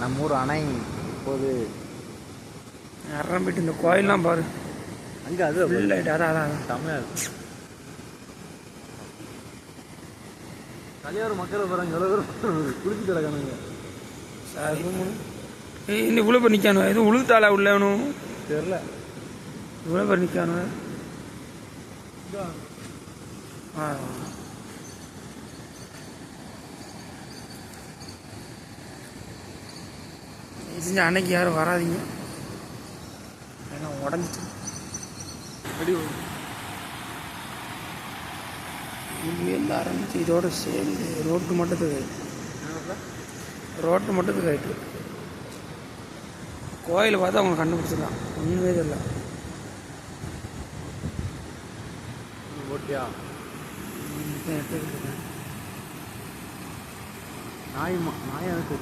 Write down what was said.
நம்ம ஊர் அணை இப்போது நிரம்பிட்டு இந்த கோயில்லாம் பாரு. அங்கே அது ஆகிட்டு அதான் அதான் இருக்கு. கலியார் மக்களை பேர் குளிச்சு கிடக்கானுங்க. சார் இன்னும் இவ்வளோ பேர் நிற்கானு எதுவும் உழுத்தாளா உள்ளவனும் தெரில இவ்வளோ பேர் நிற்கானு ஆ. தயவு செஞ்சு அன்னைக்கு யாரும் வராதீங்க. ஏன்னா உடஞ்சிட்டு. வெடி இங்கேருந்து ஆரம்பிச்சு இதோட சேர்ந்து ரோட்டு மட்டத்துக்கு ரோட்டு மட்டத்துக்கு ஆயிட்டு கோயிலை பார்த்து அவங்க கண்டுபிடிச்சிடலாம். ஒன்றுமே தெரியல. ஓட்டியா. நாய் மா- நாய் எனக்கு